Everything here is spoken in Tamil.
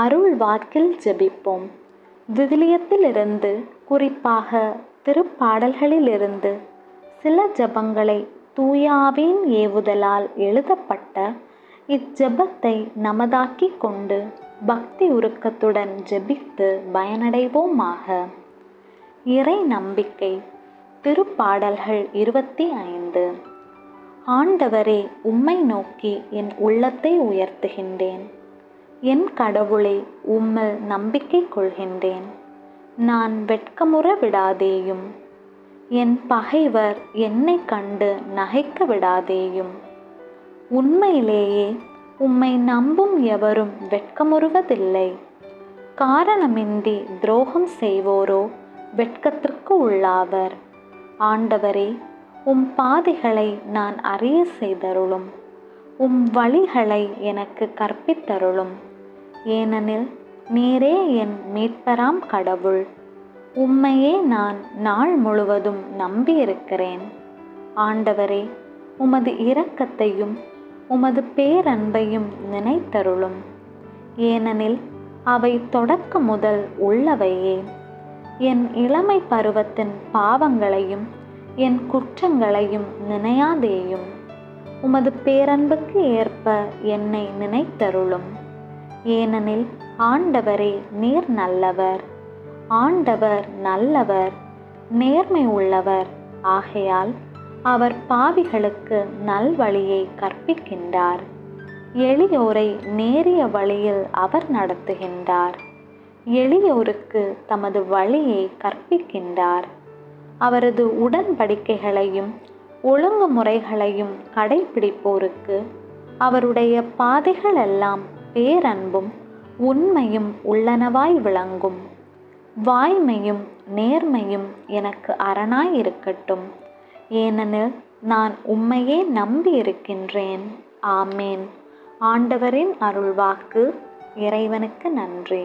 அருள் வாக்கில் ஜெபிப்போம். விவிலியத்திலிருந்து குறிப்பாக திருப்பாடல்களிலிருந்து சில ஜெபங்களை தூயாவின் ஏவுதலால் எழுதப்பட்ட இஜெபத்தை நமதாக்கிக் கொண்டு பக்தி உருக்கத்துடன் ஜெபித்து பயனடைவோமாக. இறை நம்பிக்கை திருப்பாடல்கள் இருபத்தி ஐந்து. ஆண்டவரே உம்மை நோக்கி என் உள்ளத்தை உயர்த்துகின்றேன். என் கடவுளே உம்மில் நம்பிக்கை கொள்கின்றேன். நான் வெட்கமுற விடாதேயும். என் பகைவர் என்னை கண்டு நகைக்க விடாதேயும். உண்மையிலேயே உம்மை நம்பும் எவரும் வெட்கமுறுவதில்லை. காரணமின்றி துரோகம் செய்வோரோ வெட்கத்திற்கு உள்ளாவர். ஆண்டவரே உம் பாதைகளை நான் அறிய செய்தருளும். உம் வழிகளை எனக்கு கற்பித்தருளும். ஏனெனில் நீரே என் மீட்பராம் கடவுள். உம்மையே நான் நாள் முழுவதும் நம்பியிருக்கிறேன். ஆண்டவரே உமது இரக்கத்தையும் உமது பேரன்பையும் நினைத்தருளும். ஏனெனில் அவை தொடக்க முதல் உள்ளவையே. என் இளமை பருவத்தின் பாவங்களையும் என் குற்றங்களையும் நினையாதேயும். உமது பேரன்புக்கு ஏற்ப என்னை நினைத்தருளும். ஏனெனில் ஆண்டவரே நீர் நல்லவர். ஆண்டவர் நல்லவர் நேர்மை உள்ளவர். ஆகையால் அவர் பாவிகளுக்கு நல்வழியை கற்பிக்கின்றார். எளியோரை நேரிய வழியில் அவர் நடத்துகின்றார். எளியோருக்கு தமது வழியை கற்பிக்கின்றார். அவரது உடன்படிக்கைகளையும் ஒழுங்குமுறைகளையும் கடைபிடிப்போருக்கு அவருடைய பாதைகளெல்லாம் பேரன்பும் உண்மையும் உள்ளனவாய் விளங்கும். வாய்மையும் நேர்மையும் எனக்கு அரணாய் இருக்கட்டும் ஏனெனில் நான் உம்மையே நம்பி இருக்கின்றேன் ஆமேன். ஆண்டவரின் அருள்வாக்கு இறைவனுக்கு நன்றி.